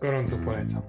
Gorąco polecam.